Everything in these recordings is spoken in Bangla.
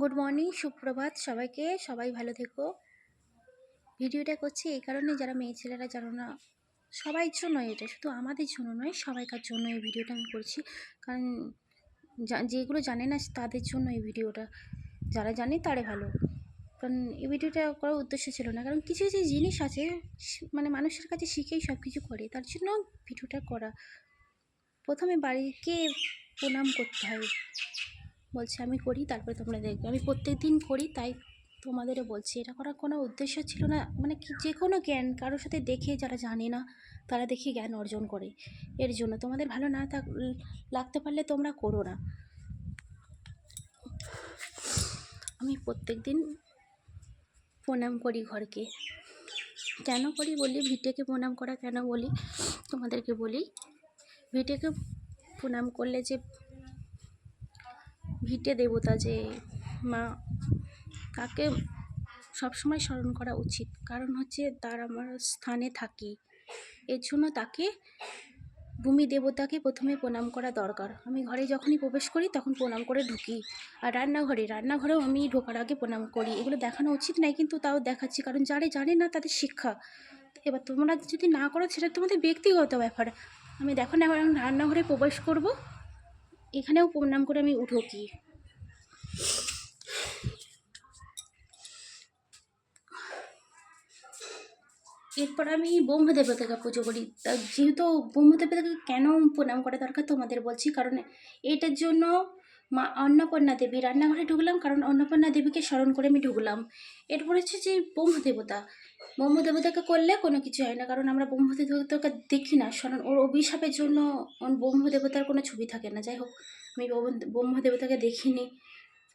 গুড মর্নিং সুপ্রভাত। সবাইকে সবাই ভালো থেকো। ভিডিওটা করছি এই কারণে যারা মেয়ে ছেলেরা জানো না, সবাই জন্য এটা, শুধু আমাদের জন্য নয়, সবাইকার জন্য এই ভিডিওটা আমি করছি। কারণ যেগুলো জানে না তাদের জন্য এই ভিডিওটা, যারা জানে তারে ভালো। কারণ এই ভিডিওটা করার উদ্দেশ্য ছিল না, কারণ কিছু কিছু জিনিস আছে মানে মানুষের কাছে শিখেই সব কিছু করে, তার জন্য ভিডিওটা করা। প্রথমে বাড়িকে প্রণাম করতে হয়। বলছে, আমি করি, তারপরে তোমরা দেখবে। আমি প্রত্যেক দিন করি, তাই তোমাদেরও বলছি। এটা করার কোনো উদ্দেশ্য ছিল না। মানে কি, যে কোনো জ্ঞান কারোর সাথে দেখে যারা জানে না, তারা দেখে জ্ঞান অর্জন করে। এর জন্য তোমাদের ভালো না থাক, লাগতে পারলে তোমরা করো না। আমি প্রত্যেক দিন প্রণাম করি ঘরকে। কেন করি বলি? ভিটেকে প্রণাম করা কেন বলি? তোমাদেরকে বলি। ভিটেকে প্রণাম করলে যে ভিটে দেবতা যে মা, তাকে সবসময় স্মরণ করা উচিত। কারণ হচ্ছে তার আমার স্থানে থাকি। এর জন্য তাকে ভূমি দেবতাকে প্রথমে প্রণাম করা দরকার। আমি ঘরে যখনই প্রবেশ করি, তখন প্রণাম করে ঢুকি। আর রান্নাঘরে, রান্নাঘরেও আমি ঢোকার আগে প্রণাম করি। এগুলো দেখানো উচিত নাই, কিন্তু তাও দেখাচ্ছি। কারণ যারা জানে না তাদের শিক্ষা। এবার তোমরা যদি না করো, সেটা তোমাদের ব্যক্তিগত ব্যাপার। আমি দেখো না, এখন রান্নাঘরে প্রবেশ করব। এখানেও প্রণাম করে আমি উঠো কি? এরপর আমি ব্রহ্মদেবতাকে পুজো করি। যেহেতু ব্রহ্মদেবতাকে কেন প্রণাম করা দরকার তোমাদের বলছি, কারণ এটার জন্য মা, অন্নপূর্ণা দেবী রান্নাঘরে ঢুকলাম কারণ অন্নপূর্ণা দেবীকে স্মরণ করে আমি ঢুকলাম। এরপর হচ্ছে যে ব্রহ্মদেবতা। ব্রহ্মদেবতাকে করলে কোনো কিছু হয় না, কারণ আমরা ব্রহ্মদেবতাকে দেখি না। স্মরণ, ওর অভিশাপের জন্য ওর ব্রহ্মদেবতার কোনো ছবি থাকে না। যাই হোক, আমি ব্রহ্ম- ব্রহ্মদেবতাকে দেখিনি।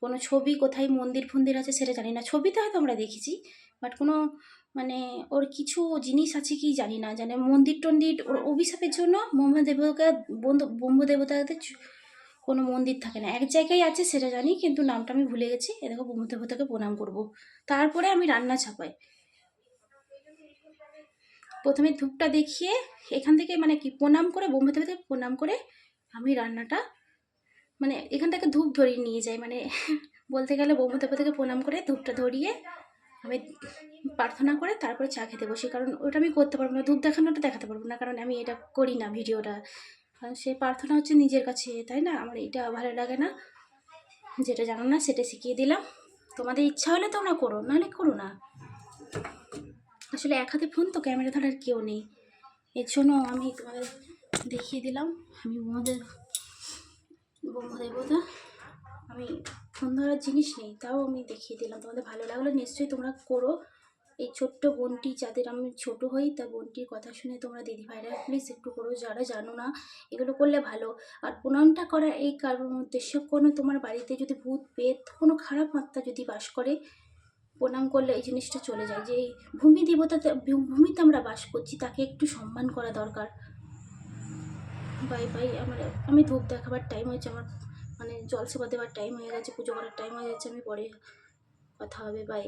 কোনো ছবি কোথায় মন্দির ফন্দির আছে সেটা জানি না। ছবিতে হয়তো আমরা দেখেছি, বাট কোনো মানে ওর কিছু জিনিস আছে কি জানি না। জানে মন্দির টন্দির, ওর অভিশাপের জন্য ব্রহ্মদেবতা ব্রহ্মদেবতাদের কোনো মন্দির থাকে না। এক জায়গায় আছে সেটা জানি, কিন্তু নামটা আমি ভুলে গেছি। এ দেখো ব্রহ্মদেবতাকে প্রণাম করব। তারপরে আমি রান্না ছাপাই। প্রথমে ধূপটা দেখিয়ে এখান থেকে মানে কি প্রণাম করে ব্রহ্মদেবতাকে প্রণাম করে আমি রান্নাটা মানে এখান থেকে ধূপ ধরিয়ে নিয়ে যাই। মানে বলতে গেলে ব্রহ্মদেবতাকে প্রণাম করে ধূপটা ধরিয়ে আমি প্রার্থনা করে তারপরে চা খেতে বসি। কারণ ওটা আমি করতে পারব না, ধূপ দেখানোটা দেখাতে পারব না, কারণ আমি এটা করি না ভিডিওটা। কারণ সে প্রার্থনা হচ্ছে নিজের কাছে, তাই না? আমার এটা ভালো লাগে না। যেটা জানো না সেটা শিখিয়ে দিলাম। তোমাদের ইচ্ছা হলে তোমরা করো, নাহলে করো না। আসলে এক হাতে ফোন তো ক্যামেরা ধরার কেউ নেই। এর জন্য আমি তোমাদের দেখিয়ে দিলাম। আমি তোমাদের ব্রহ্মদেবতা আমি ফোন ধরার জিনিস নেই, তাও আমি দেখিয়ে দিলাম। তোমাদের ভালো লাগলে নিশ্চয়ই তোমরা করো। এই ছোট্ট বোনটি যাদের আমি ছোট হই, তা বোনটির কথা শুনে তোমরা দিদি ভাইরা প্লিজ একটু করো যারা জানো না, এগুলো করলে ভালো। আর প্রণামটা করার এই কারণ উদ্দেশ্য, কোনো তোমার বাড়িতে যদি ভূত পেত কোনো খারাপ আত্মা যদি বাস করে, প্রণাম করলে এই জিনিসটা চলে যায় যে এই ভূমি দেবতাতে ভূমিতে আমরা বাস করছি, তাকে একটু সম্মান করা দরকার। বাই বাই, আমার, আমি ধূপ দেখাবার টাইম হয়েছে, আমার মানে জল সেবা দেওয়ার টাইম হয়ে গেছে, পুজো করার টাইম হয়ে গেছে আমি পরে কথা হবে, বাই।